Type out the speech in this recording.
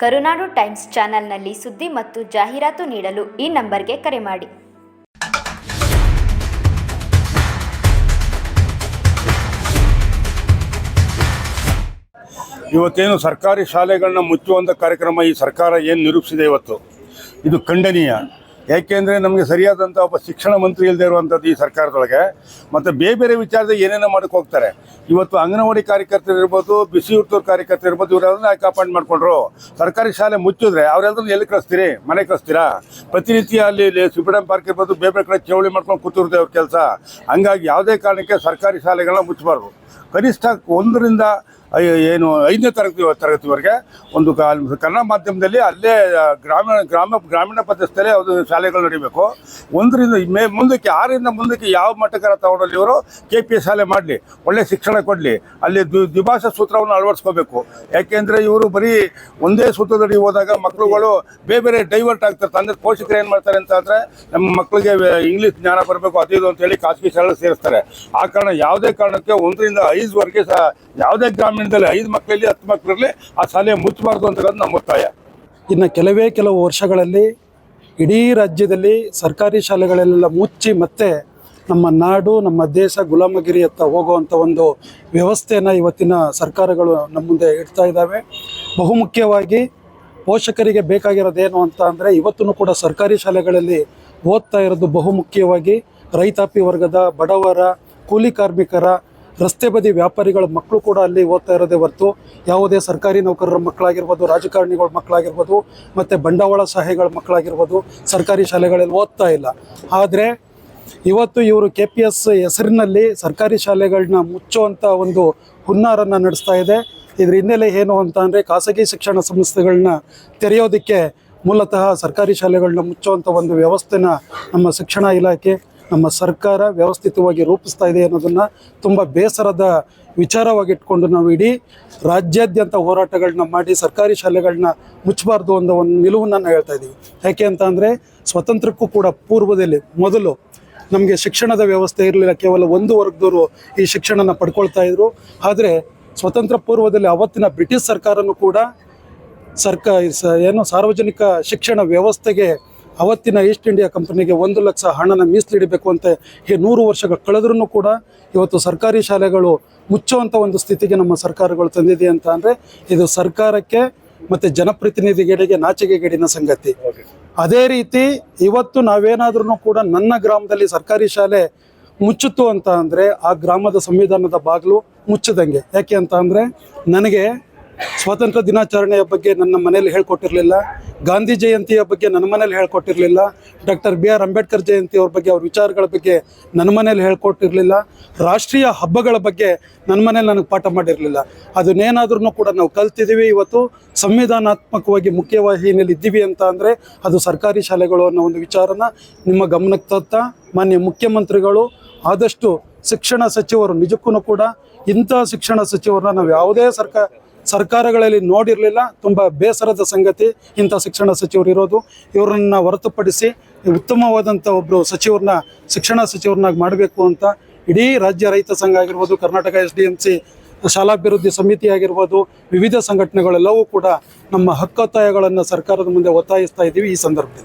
ಕರುನಾಡು times ಚಾನೆಲ್ನಲ್ಲಿ ಸುದ್ದಿ ಮತ್ತು ಜಾಹೀರಾತು ನೀಡಲು ಈ ನಂಬರ್ಗೆ ಕರೆ ಮಾಡಿ. ಇವತ್ತೇನು ಸರ್ಕಾರಿ ಶಾಲೆಗಳನ್ನ ಮುಚ್ಚುವಂಥ ಕಾರ್ಯಕ್ರಮ ಈ ಸರ್ಕಾರ ಏನು ನಿರೂಪಿಸಿದೆ ಇವತ್ತು? ಇದು ಖಂಡನೀಯ. ಯಾಕೆಂದರೆ ನಮಗೆ ಸರಿಯಾದಂಥ ಒಬ್ಬ ಶಿಕ್ಷಣ ಮಂತ್ರಿ ಇಲ್ಲದೆ ಇರುವಂಥದ್ದು ಈ ಸರ್ಕಾರದೊಳಗೆ. ಮತ್ತು ಬೇರೆ ಬೇರೆ ವಿಚಾರದಲ್ಲಿ ಏನೇನೋ ಮಾಡಕ್ಕೆ ಹೋಗ್ತಾರೆ. ಇವತ್ತು ಅಂಗನವಾಡಿ ಕಾರ್ಯಕರ್ತರು ಇರ್ಬೋದು ಬಿಸಿ ಊಟದ ಕಾರ್ಯಕರ್ತರು ಇರ್ಬೋದು ಇವರೆಲ್ಲ ಯಾಕೆ ಅಪಾಯಿಂಟ್ ಮಾಡ್ಕೊಂಡ್ರು? ಸರ್ಕಾರಿ ಶಾಲೆ ಮುಚ್ಚಿದ್ರೆ ಅವರೆಲ್ಲರೂ ಎಲ್ಲಿ ಕಳಿಸ್ತೀರಿ? ಮನೆ ಕಳಿಸ್ತೀರಾ? ಪ್ರತಿನಿತ್ಯ ಅಲ್ಲಿ ಇಲ್ಲಿ ಸುಬ್ರಹ್ಮಣ್ಯ ಪಾರ್ಕ್ ಇರ್ಬೋದು, ಬೇರೆ ಬೇರೆ ಕಡೆ ಚೌಳಿ ಮಾಡ್ಕೊಂಡು ಕೂತಿರುತ್ತೆ ಅವ್ರ ಕೆಲಸ. ಹಂಗಾಗಿ ಯಾವುದೇ ಕಾರಣಕ್ಕೆ ಸರ್ಕಾರಿ ಶಾಲೆಗಳನ್ನ ಮುಚ್ಚಬಾರ್ದು ಕನಿಷ್ಠ ಒಂದರಿಂದ ಏನು, ಐದನೇ ತರಗತಿ ತರಗತಿವರೆಗೆ ಒಂದು ಕನ್ನಡ ಮಾಧ್ಯಮದಲ್ಲಿ ಅಲ್ಲೇ ಗ್ರಾಮೀಣ, ಗ್ರಾಮ, ಗ್ರಾಮೀಣ ಪ್ರದೇಶದಲ್ಲೇ ಅದು ಶಾಲೆಗಳು ನಡೀಬೇಕು. ಒಂದರಿಂದ, ಮೇ, ಮುಂದಕ್ಕೆ, ಆರರಿಂದ ಮುಂದಕ್ಕೆ ಯಾವ ಮಟ್ಟಕರ ತಗೊಂಡಲ್ಲಿ ಇವರು, ಕೆ ಪಿ ಶಾಲೆ ಮಾಡಲಿ, ಒಳ್ಳೆ ಶಿಕ್ಷಣ ಕೊಡಲಿ. ಅಲ್ಲಿ ದ್ವಿ, ದ್ವಿಭಾಷಾ ಸೂತ್ರವನ್ನು ಅಳವಡಿಸ್ಕೋಬೇಕು. ಯಾಕೆಂದರೆ ಇವರು ಬರೀ ಒಂದೇ ಸೂತ್ರದಡಿ ಹೋದಾಗ ಮಕ್ಕಳುಗಳು ಬೇರೆ ಬೇರೆ ಡೈವರ್ಟ್ ಆಗ್ತಾರೆ. ಅಂದರೆ ಪೋಷಕರು ಏನು ಮಾಡ್ತಾರೆ ಅಂತ ಅಂದರೆ ನಮ್ಮ ಮಕ್ಕಳಿಗೆ ಇಂಗ್ಲೀಷ್ ಜ್ಞಾನ ಬರಬೇಕು, ಅದು ಇದು ಅಂತೇಳಿ ಖಾಸಗಿ ಶಾಲೆ ಸೇರಿಸ್ತಾರೆ. ಆ ಕಾರಣ ಯಾವುದೇ ಕಾರಣಕ್ಕೆ ಒಂದರಿಂದ ಐದುವರೆಗೆ ಸಹ ಯಾವುದೇ ಗ್ರಾಮೀಣದಲ್ಲಿ ಐದು ಮಕ್ಕಳಲ್ಲಿ ಹತ್ತು ಮಕ್ಕಳಲ್ಲಿ ಆ ಶಾಲೆ ಮುಚ್ಚಬಾರ್ದು ಅಂತಕ್ಕಂಥ ನಮ್ಮ ಒತ್ತಾಯ. ಇನ್ನು ಕೆಲವೇ ಕೆಲವು ವರ್ಷಗಳಲ್ಲಿ ಇಡೀ ರಾಜ್ಯದಲ್ಲಿ ಸರ್ಕಾರಿ ಶಾಲೆಗಳೆಲ್ಲ ಮುಚ್ಚಿ ಮತ್ತೆ ನಮ್ಮ ನಾಡು, ನಮ್ಮ ದೇಶ ಗುಲಾಮಗಿರಿಯತ್ತ ಹೋಗುವಂಥ ಒಂದು ವ್ಯವಸ್ಥೆಯನ್ನು ಇವತ್ತಿನ ಸರ್ಕಾರಗಳು ನಮ್ಮ ಮುಂದೆ ಇಡ್ತಾ ಇದ್ದಾವೆ. ಬಹುಮುಖ್ಯವಾಗಿ ಪೋಷಕರಿಗೆ ಬೇಕಾಗಿರೋದೇನು ಅಂತ ಅಂದರೆ ಇವತ್ತೂ ಕೂಡ ಸರ್ಕಾರಿ ಶಾಲೆಗಳಲ್ಲಿ ಓದ್ತಾ ಇರೋದು ಬಹುಮುಖ್ಯವಾಗಿ ರೈತಾಪಿ ವರ್ಗದ ಬಡವರ, ಕೂಲಿ ಕಾರ್ಮಿಕರ ರಸ್ತೆ ಬದಿ ವ್ಯಾಪಾರಿಗಳ ಮಕ್ಕಳು ಕೂಡ ಅಲ್ಲಿ ಓದ್ತಾ ಇರೋದೇ ಹೊರತು ಯಾವುದೇ ಸರ್ಕಾರಿ ನೌಕರರ ಮಕ್ಕಳಾಗಿರ್ಬೋದು, ರಾಜಕಾರಣಿಗಳ ಮಕ್ಕಳಾಗಿರ್ಬೋದು, ಮತ್ತು ಬಂಡವಾಳ ಸಹಾಯಗಳ ಮಕ್ಕಳಾಗಿರ್ಬೋದು ಸರ್ಕಾರಿ ಶಾಲೆಗಳಲ್ಲಿ ಓದ್ತಾ ಇಲ್ಲ. ಆದರೆ ಇವತ್ತು ಇವರು ಕೆ ಪಿ ಎಸ್ ಹೆಸರಿನಲ್ಲಿ ಸರ್ಕಾರಿ ಶಾಲೆಗಳನ್ನ ಮುಚ್ಚುವಂಥ ಒಂದು ಹುನ್ನಾರನ್ನು ನಡೆಸ್ತಾ ಇದೆ. ಇದ್ರ ಹಿನ್ನೆಲೆ ಏನು ಅಂತ ಅಂದರೆ ಖಾಸಗಿ ಶಿಕ್ಷಣ ಸಂಸ್ಥೆಗಳನ್ನ ತೆರೆಯೋದಕ್ಕೆ ಮೂಲತಃ ಸರ್ಕಾರಿ ಶಾಲೆಗಳನ್ನ ಮುಚ್ಚುವಂಥ ಒಂದು ವ್ಯವಸ್ಥೆನ ನಮ್ಮ ಶಿಕ್ಷಣ ಇಲಾಖೆ ನಮ್ಮ ಸರ್ಕಾರ ವ್ಯವಸ್ಥಿತವಾಗಿ ರೂಪಿಸ್ತಾ ಇದೆ ಅನ್ನೋದನ್ನು ತುಂಬ ಬೇಸರದ ವಿಚಾರವಾಗಿಟ್ಕೊಂಡು ನಾವು ಇಡೀ ರಾಜ್ಯಾದ್ಯಂತ ಹೋರಾಟಗಳನ್ನ ಮಾಡಿ ಸರ್ಕಾರಿ ಶಾಲೆಗಳನ್ನ ಮುಚ್ಚಬಾರ್ದು ಅನ್ನೋ ಒಂದು ನಿಲುವನ್ನು ನಾವು ಹೇಳ್ತಾ ಇದ್ದೀವಿ ಯಾಕೆ ಅಂತ ಅಂದರೆ ಸ್ವತಂತ್ರಕ್ಕೂ ಕೂಡ ಪೂರ್ವದಲ್ಲಿ ಮೊದಲು ನಮಗೆ ಶಿಕ್ಷಣದ ವ್ಯವಸ್ಥೆ ಇರಲಿಲ್ಲ. ಕೇವಲ ಒಂದು ವರ್ಗದವರು ಈ ಶಿಕ್ಷಣನ ಪಡ್ಕೊಳ್ತಾ ಇದ್ರು. ಆದರೆ ಸ್ವತಂತ್ರ ಪೂರ್ವದಲ್ಲಿ ಅವತ್ತಿನ ಬ್ರಿಟಿಷ್ ಸರ್ಕಾರನೂ ಕೂಡ ಸರ್ಕಾರ ಏನು ಸಾರ್ವಜನಿಕ ಶಿಕ್ಷಣ ವ್ಯವಸ್ಥೆಗೆ ಅವತ್ತಿನ ಈಸ್ಟ್ ಇಂಡಿಯಾ ಕಂಪನಿಗೆ ಒಂದು ಲಕ್ಷ ಹಣನ ಮೀಸಲಿಡಬೇಕು ಅಂತ ಈ ನೂರು ವರ್ಷಗಳು ಕಳೆದ್ರೂ ಕೂಡ ಇವತ್ತು ಸರ್ಕಾರಿ ಶಾಲೆಗಳು ಮುಚ್ಚುವಂಥ ಒಂದು ಸ್ಥಿತಿಗೆ ನಮ್ಮ ಸರ್ಕಾರಗಳು ತಂದಿದೆ ಅಂತ ಅಂದರೆ ಇದು ಸರ್ಕಾರಕ್ಕೆ ಮತ್ತು ಜನಪ್ರತಿನಿಧಿಗಳಿಗೆ ನಾಚಿಕೆಗೇಡಿನ ಸಂಗತಿ. ಅದೇ ರೀತಿ ಇವತ್ತು ನಾವೇನಾದ್ರೂ ಕೂಡ ನನ್ನ ಗ್ರಾಮದಲ್ಲಿ ಸರ್ಕಾರಿ ಶಾಲೆ ಮುಚ್ಚುತ್ತು ಅಂತ ಅಂದರೆ ಆ ಗ್ರಾಮದ ಸಂವಿಧಾನದ ಬಾಗಿಲು ಮುಚ್ಚದಂಗೆ. ಯಾಕೆ ಅಂತ ಅಂದರೆ ನನಗೆ ಸ್ವಾತಂತ್ರ್ಯ ದಿನಾಚರಣೆಯ ಬಗ್ಗೆ ನನ್ನ ಮನೇಲಿ ಹೇಳ್ಕೊಟ್ಟಿರಲಿಲ್ಲ. ಗಾಂಧಿ ಜಯಂತಿಯ ಬಗ್ಗೆ ನನ್ನ ಮನೇಲಿ ಹೇಳ್ಕೊಟ್ಟಿರಲಿಲ್ಲ. ಡಾಕ್ಟರ್ ಬಿ ಆರ್ ಅಂಬೇಡ್ಕರ್ ಜಯಂತಿ ಅವ್ರ ಬಗ್ಗೆ ಅವ್ರ ವಿಚಾರಗಳ ಬಗ್ಗೆ ನನ್ನ ಮನೇಲಿ ಹೇಳ್ಕೊಟ್ಟಿರಲಿಲ್ಲ. ರಾಷ್ಟ್ರೀಯ ಹಬ್ಬಗಳ ಬಗ್ಗೆ ನನ್ನ ಮನೇಲಿ ನನಗೆ ಪಾಠ ಮಾಡಿರಲಿಲ್ಲ. ಅದನ್ನೇನಾದ್ರೂ ಕೂಡ ನಾವು ಕಲ್ತಿದ್ದೀವಿ ಇವತ್ತು. ಸಂವಿಧಾನಾತ್ಮಕವಾಗಿ ಮುಖ್ಯವಾಹಿನಿಯಲ್ಲಿ ಇದ್ದೀವಿ ಅಂತ ಅಂದರೆ ಅದು ಸರ್ಕಾರಿ ಶಾಲೆಗಳು ಅನ್ನೋ ಒಂದು ವಿಚಾರನ ನಿಮ್ಮ ಗಮನಕ್ಕೆ ತತ್ತ ಮಾನ್ಯ ಮುಖ್ಯಮಂತ್ರಿಗಳು, ಆದಷ್ಟು ಶಿಕ್ಷಣ ಸಚಿವರು ನಿಜಕ್ಕೂ ಕೂಡ ಇಂಥ ಶಿಕ್ಷಣ ಸಚಿವರನ್ನ ನಾವು ಯಾವುದೇ ಸರ್ಕಾರ ಸರ್ಕಾರಗಳಲ್ಲಿ ನೋಡಿರಲಿಲ್ಲ, ತುಂಬ ಬೇಸರದ ಸಂಗತಿ ಇಂಥ ಶಿಕ್ಷಣ ಸಚಿವರು ಇರೋದು. ಇವರನ್ನ ಹೊರತುಪಡಿಸಿ ಉತ್ತಮವಾದಂಥ ಒಬ್ಬರು ಸಚಿವರನ್ನ, ಶಿಕ್ಷಣ ಸಚಿವರನ್ನಾಗಿ ಮಾಡಬೇಕು ಅಂತ ಇಡೀ ರಾಜ್ಯ ರೈತ ಸಂಘ ಆಗಿರ್ಬೋದು, Karnataka S D M C ಶಾಲಾಭಿವೃದ್ಧಿ ಸಮಿತಿ ಆಗಿರ್ಬೋದು, ವಿವಿಧ ಸಂಘಟನೆಗಳೆಲ್ಲವೂ ಕೂಡ ನಮ್ಮ ಹಕ್ಕೊತ್ತಾಯಗಳನ್ನು ಸರ್ಕಾರದ ಮುಂದೆ ಒತ್ತಾಯಿಸ್ತಾ ಇದ್ದೀವಿ ಈ ಸಂದರ್ಭದಲ್ಲಿ.